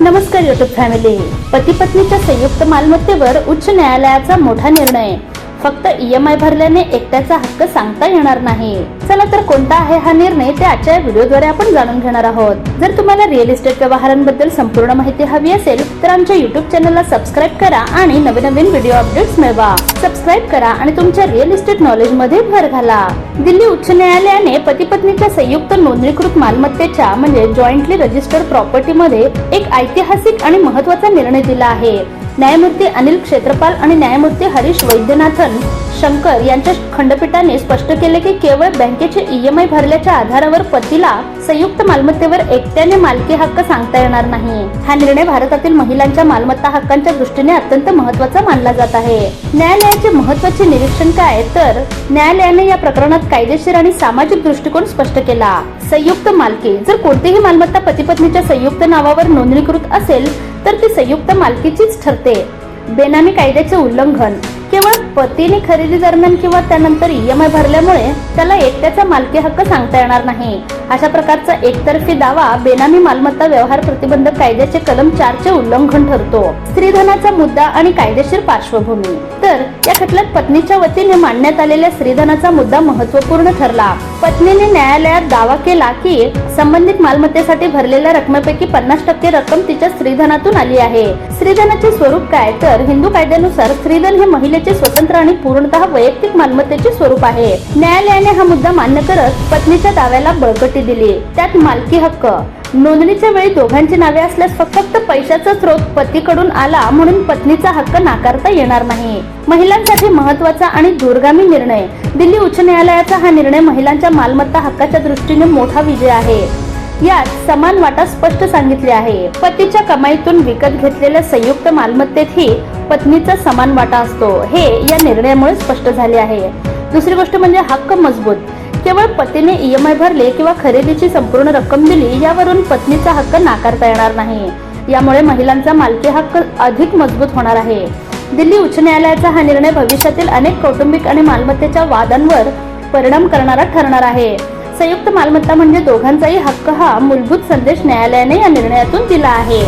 नमस्कार YouTube family पती पत्नीच्या संयुक्त मालमत्तेवर उच्च न्यायालयाचा मोठा निर्णय. फक्त ईएमआय भरल्याने एकट्याचा हक्क सांगता येणार नाही. चला तर कोणता आहे हा निर्णय ते आजच्या व्हिडिओद्वारे आपण जाणून घेणार आहोत. जर तुम्हाला रिअल इस्टेट व्यवहारांबद्दल संपूर्ण माहिती हवी असेल तर आमच्या युट्यूब चॅनलला सबस्क्राईब करा आणि नवीन नवीन व्हिडिओ अपडेट्स मिळवा. सबस्क्राईब करा आणि तुमच्या रिअल इस्टेट नॉलेजमध्ये भर घाला. दिल्ली उच्च न्यायालयाने पती पत्नीच्या संयुक्त नोंदणीकृत मालमत्तेच्या म्हणजे जॉईंटली रजिस्टर्ड प्रॉपर्टीमध्ये एक ऐतिहासिक आणि महत्त्वाचा निर्णय दिला आहे. न्यायमूर्ती अनिल क्षेत्रपाल आणि न्यायमूर्ती हरीश वैद्यनाथन शंकर यांच्या खंडपीठाने स्पष्ट केले की केवळ बँकेचे ईएमआय भरल्याच्या आधारावर पतीला संयुक्त मालमत्तेवर एकट्याने मालकी हक्क सांगता येणार नाही. हा निर्णय भारतातील महिलांच्या मालमत्ता हक्कांच्या दृष्टीने अत्यंत महत्त्वाचा मानला जात आहे. न्यायालयाचे महत्त्वाचे निरीक्षण काय? तर न्यायालयाने या प्रकरणात कायदेशीर आणि सामाजिक दृष्टिकोन स्पष्ट केला. संयुक्त मालकी. जर कोणतीही मालमत्ता पती पत्नीच्या संयुक्त नावावर नोंदणीकृत असेल तर ती संयुक्त मालकीचीच ठरते. बेनामी कायद्याचे उल्लंघन. केवळ पतीने खरेदी दरम्यान किंवा त्यानंतर ईएमआय भरल्यामुळे त्याला एकट्याचा मालकी हक्क सांगता येणार नाही. अशा प्रकारचा एकतर्फी दावा बेनामी मालमत्ता व्यवहार प्रतिबंधक कायद्याचे कलम चारचे उल्लंघन ठरतो. स्त्रीधनाचा मुद्दा आणि कायदेशीर पार्श्वभूमी. तर या खटल्यात पत्नीच्या वतीने मांडण्यात आलेल्या स्त्रीधनाचा मुद्दा महत्त्वपूर्ण ठरला. पत्नीने न्यायालयात दावा केला की संबंधित मालमत्तेसाठी भरलेल्या रकमेपैकी पन्नास टक्के रक्कम तिच्या स्त्रीधनातून आली आहे. स्त्रीधनाचे स्वरूप काय? तर हिंदू कायद्यानुसार स्त्रीधन हे महिलेचे स्वतंत्र आणि पूर्णतः वैयक्तिक मालमत्तेचे स्वरूप आहे. न्यायालयाने हा मुद्दा मान्य करत पत्नीच्या दाव्याला बळकटी दिली. त्यात मालकी हक्क. नोंदणीच्या वेळी दोघांची नावे असल्यास फक्त पैशाचा स्रोत पतीकडून आला म्हणून पत्नीचा हक्क नाकारता येणार नाही. महिलांसाठी महत्त्वाचा आणि दूरगामी निर्णय. दिल्ली उच्च न्यायालयाचा हा निर्णय महिलांच्या मालमत्ता हक्काच्या दृष्टीने मोठा विजय आहे. यात समान वाटा स्पष्ट सांगितले आहे. पतीच्या कमाईतून विकत घेतलेल्या संयुक्त मालमत्तेतही पत्नीचा समान वाटा असतो. हे या निर्णयामुळे स्पष्ट झाले आहे. दुसरी गोष्ट म्हणजे हक्क मजबूत. केवळ पतीने ईएमआय भरले किंवा खरेदीची संपूर्ण रक्कम दिली यावरून पत्नीचा हक्क नाकारता येणार नाही. यामुळे महिलांचा मालकी हक्क अधिक मजबूत होणार आहे. दिल्ली उच्च न्यायालयाचा हा निर्णय भविष्यातील अनेक कौटुंबिक आणि मालमत्तेच्या वादांवर परिणाम करणारा ठरणार आहे. संयुक्त मालमत्ता म्हणजे दोघांचाही हक्क हा मूलभूत संदेश न्यायालयाने या निर्णयातून दिला आहे.